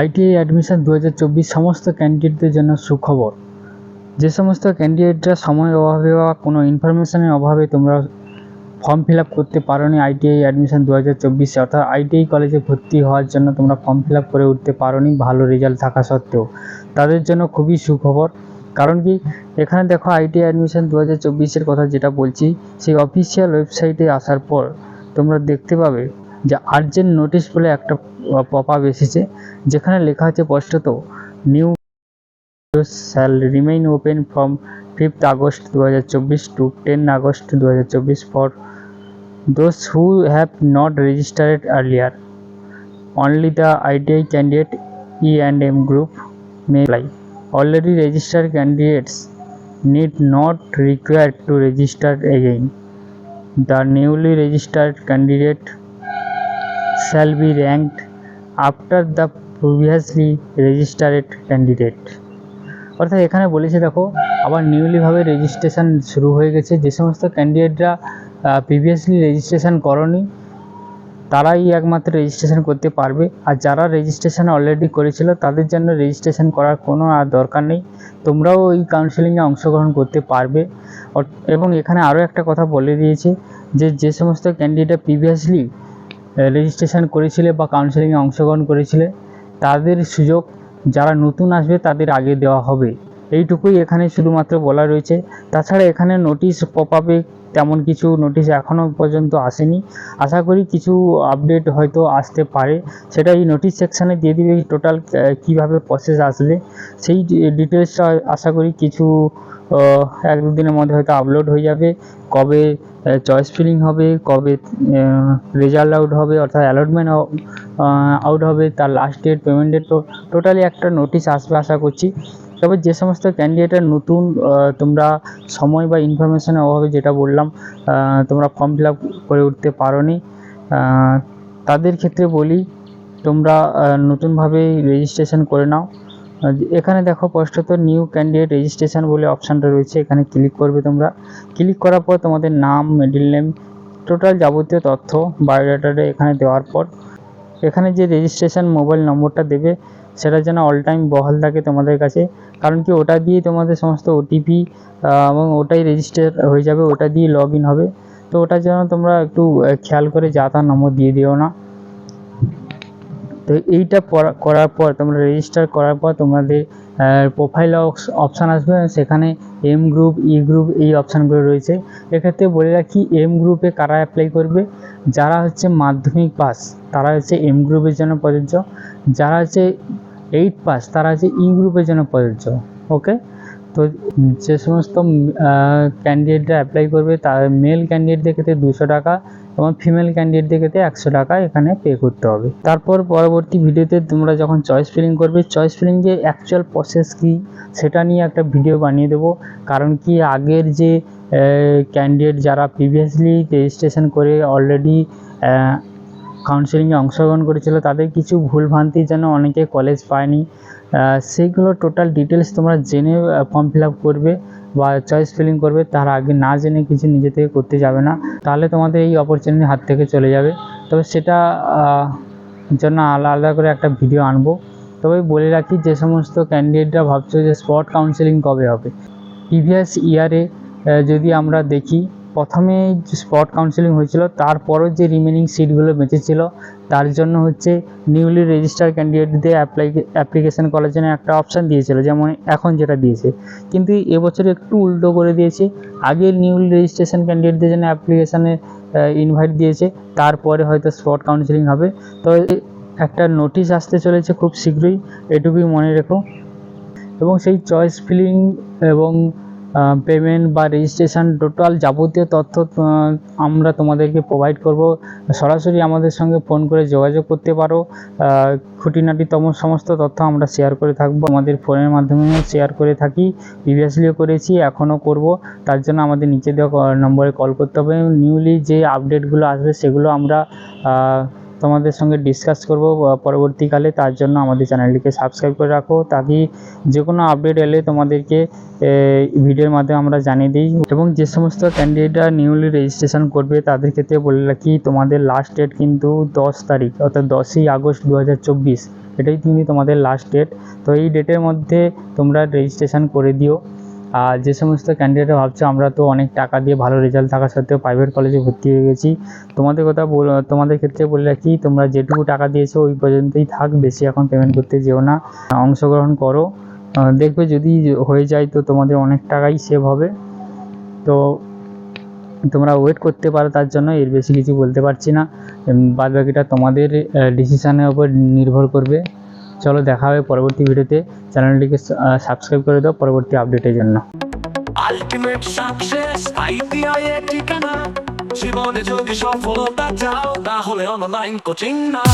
ITI admission দু হাজার চব্বিশ সমস্ত ক্যান্ডিডেটদের জন্য সুখবর। যে সমস্ত ক্যান্ডিডেটরা সময়ের অভাবে বা কোনো ইনফরমেশনের অভাবে তোমরা ফর্ম ফিল আপ করতে পারোনি আইটিআই অ্যাডমিশন দু হাজার চব্বিশে অর্থাৎ আইটিআই কলেজে ভর্তি হওয়ার জন্য তোমরা ফর্ম ফিল আপ করে উঠতে পারোনি ভালো রেজাল্ট থাকা সত্ত্বেও। তাদের জন্য খুবই সুখবর। কারণ কি? এখানে দেখো আইটিআই অ্যাডমিশন দু হাজার চব্বিশের কথা যেটা বলছি, সেই অফিসিয়াল ওয়েবসাইটে আসার পর তোমরা দেখতে পাবে যে আর্জেন্ট নোটিশ বলে একটা পপ আপ এসেছে, যেখানে লেখা আছে স্পষ্টত new shall remain open from fifth August দু হাজার চব্বিশ টু টেন আগস্ট দু হাজার চব্বিশ for those who have not registered earlier only the ITI candidate E and M group may apply already registered candidates need not required to register again. The newly registered candidate shall be ranked after the previously registered candidate. অর্থাৎ এখানে বলেছে দেখো, আবার নিউলিভাবে registration শুরু হয়ে গেছে। যে সমস্ত ক্যান্ডিডেটরা প্রিভিয়াসলি রেজিস্ট্রেশন করনি, তারাই একমাত্র রেজিস্ট্রেশন করতে পারবে। আর যারা রেজিস্ট্রেশন অলরেডি করেছিল, তাদের জন্য রেজিস্ট্রেশন করার কোনো আর দরকার নেই। তোমরাও এই কাউন্সেলিংয়ে অংশগ্রহণ করতে পারবে। এবং এখানে আরও একটা কথা বলে দিয়েছে যে যে সমস্ত ক্যান্ডিডেট প্রিভিয়াসলি রেজিস্ট্রেশন করেছিলে বা কাউন্সেলিংয়ে অংশগ্রহণ করেছিলে, তাদের সুযোগ যারা নতুন আসবে তাদের আগে দেওয়া হবে। এইটুকুই এখানে শুধুমাত্র বলা রয়েছে। তাছাড়া এখানে নোটিশ পপ আপে তেমন কিছু নোটিশ এখনও পর্যন্ত আসেনি। আশা করি কিছু আপডেট হয়তো আসতে পারে। সেটা এই নোটিশ সেকশানে দিয়ে দিবে টোটাল কীভাবে প্রসেস আসবে সেই ডিটেলসটা আশা করি কিছু আহ, এক দু দিনের মধ্যে হয়তো আপলোড হয়ে যাবে। কবে চয়েস ফিলিং হবে কবে রেজাল্ট আউট হবে অর্থাৎ অ্যালটমেন্ট আউট হবে তার লাস্ট ডেট পেমেন্ট ডেট তো টোটালি একটা নোটিশ আসবে আশা করছি। তবে যে সমস্ত ক্যান্ডিডেটের নতুন তোমরা সময় বা ইনফরমেশনের অভাবে যেটা বললাম তোমরা ফর্ম ফিল আপ করে উঠতে পারোনি আহ, তাদের ক্ষেত্রে বলি তোমরা নতুনভাবে রেজিস্ট্রেশন করে নাও। এখানে দেখো স্পষ্টত নিউ ক্যান্ডিডেট রেজিস্ট্রেশন বলে অপশানটা রয়েছে, এখানে ক্লিক করবে তোমরা। ক্লিক করার পর তোমাদের নাম মিডিল নেম টোটাল যাবতীয় তথ্য বায়োডাটাটা এখানে দেওয়ার পর। এখানে যে রেজিস্ট্রেশন মোবাইল নম্বরটা দেবে, সেটা যেন অল টাইম বহাল থাকে তোমাদের কাছে। কারণ কি ওটা দিয়ে তোমাদের সমস্ত ওটিপি এবং ওটাই রেজিস্টার হয়ে যাবে, ওটা দিয়ে লগ ইন হবে। তো ওটা যেন তোমরা একটু খেয়াল করে যা তার নম্বর দিয়ে দিও না। তো এইটা করার পর, তোমরা রেজিস্টার করার পর তোমাদের প্রোফাইল অপশান আসবে। সেখানে এম গ্রুপ ই গ্রুপ এই অপশানগুলো রয়েছে। এক্ষেত্রে বলে রাখি এম গ্রুপে কারা অ্যাপ্লাই করবে? যারা হচ্ছে মাধ্যমিক পাস তারা হচ্ছে এম গ্রুপের জন্য প্রযোজ্য। যারা হচ্ছে এইট পাস তারা হচ্ছে ই গ্রুপের জন্য প্রযোজ্য। ওকে তো যে সমস্ত ক্যান্ডিডেটরা অ্যাপ্লাই করবে, তার মেল ক্যান্ডিডেটদের ক্ষেত্রে দুশো টাকা এবং ফিমেল ক্যান্ডিডেটদের ক্ষেত্রে একশো টাকা এখানে পে করতে হবে। তারপর পরবর্তী ভিডিওতে তোমরা যখন চয়েস ফিলিং করবে চয়েস ফিলিং যে অ্যাকচুয়াল প্রসেস কী, সেটা নিয়ে একটা ভিডিও বানিয়ে দেবো। কারণ কি, আগের যে ক্যান্ডিডেট যারা প্রিভিয়াসলি রেজিস্ট্রেশন করে অলরেডি কাউন্সেলিংয়ে অংশগ্রহণ করেছিল, তাদের কিছু ভুলভ্রান্তির যেন অনেকে কলেজ পায়নি। সেইগুলো টোটাল ডিটেলস তোমরা জেনে ফর্ম ফিল আপ করবে বা চয়েস ফিলিং করবে, তার আগে না জেনে কিছু নিজে থেকে করতে যাবে না। তাহলে তোমাদের এই অপরচুনিটি হাত থেকে চলে যাবে। তবে সেটা জন্য আলাদা আলাদা করে একটা ভিডিও আনব। তবে বলে রাখি, যে সমস্ত ক্যান্ডিডেটরা ভাবছ যে স্পট কাউন্সেলিং কবে হবে? প্রিভিয়াস ইয়ারে যদি আমরা দেখি প্রথমে স্পট কাউন্সেলিং হয়েছিল, তারপরও যে রিমেনিং সিটগুলো বেঁচেছিল, তার জন্য হচ্ছে নিউলি রেজিস্টার ক্যান্ডিডেটদের অ্যাপ্লাই অ্যাপ্লিকেশন করার জন্য একটা অপশান দিয়েছিল, যেমন এখন যেটা দিয়েছে। কিন্তু এবছর একটু উল্টো করে দিয়েছে। আগে নিউলি রেজিস্ট্রেশন ক্যান্ডিডেটদের জন্য অ্যাপ্লিকেশানে ইনভাইট দিয়েছে, তারপরে হয়তো স্পট কাউন্সেলিং হবে। তো একটা নোটিশ আসতে চলেছে খুব শীঘ্রই, এটুকুই মনে রেখো। এবং সেই চয়েস ফিলিং এবং পেমেন্ট বা রেজিস্ট্রেশন টোটাল যাবতীয় তথ্য আমরা তোমাদেরকে প্রোভাইড করব। সরাসরি আমাদের সঙ্গে ফোন করে যোগাযোগ করতে পারো। খুঁটিনাটিতম সমস্ত তথ্য আমরা শেয়ার করে থাকব। আমাদের ফোনের মাধ্যমে শেয়ার করে থাকি। প্রিভিয়াসলিও করেছি, এখনও করব। তার জন্য আমাদের নিচে দেওয়া নম্বরে কল করতে হবে। নিউলি যে আপডেটগুলো আসবে, সেগুলো আমরা তোমাদের সঙ্গে ডিসকাস করব পরবর্তীকালে তার জন্য আমাদের চ্যানেলটিকে সাবস্ক্রাইব করে রাখো, তাকে যে কোনো আপডেট এলে তোমাদেরকে ভিডিওর মাধ্যমে আমরা জানিয়ে দিই। এবং যে সমস্ত ক্যান্ডিডেটরা নিউলি রেজিস্ট্রেশন করবে, তাদের ক্ষেত্রে বলে রাখি, তোমাদের লাস্ট ডেট কিন্তু দশ তারিখ, অর্থাৎ দশই আগস্ট দু হাজার চব্বিশ। এটাই কিন্তু তোমাদের লাস্ট ডেট তো এই ডেটের মধ্যে তোমরা রেজিস্ট্রেশন করে দিও। আর যে সমস্ত ক্যান্ডিডেটরা ভাবছ, আমরা তো অনেক টাকা দিয়ে ভালো রেজাল্ট থাকা সত্ত্বেও প্রাইভেট কলেজে ভর্তি হয়ে গেছি। তোমাদের কথা তোমাদের ক্ষেত্রে বলে রাখি, তোমরা যেটুকু টাকা দিয়েছ ওই পর্যন্তই থাক, বেশি এখন পেমেন্ট করতে যেও না। অংশগ্রহণ করো। দেখবে যদি হয়ে যায় তো তোমাদের অনেক টাকাই সেভ হবে। তো তোমরা ওয়েট করতে পারো, তার জন্য এর বেশি কিছু বলতে পারছি না। বাদ বাকিটা তোমাদের ডিসিশানের উপর নির্ভর করবে। চলো দেখা হবে পরবর্তী ভিডিওতে। চ্যানেলটিকে সাবস্ক্রাইব করে দাও পরবর্তী আপডেটের জন্য। আলটিমেট সাকসেস আইটিআই এর ঠিকানা। জীবনে যদি সফলতা চাও, তাহলে অনলাইন কোচিং না।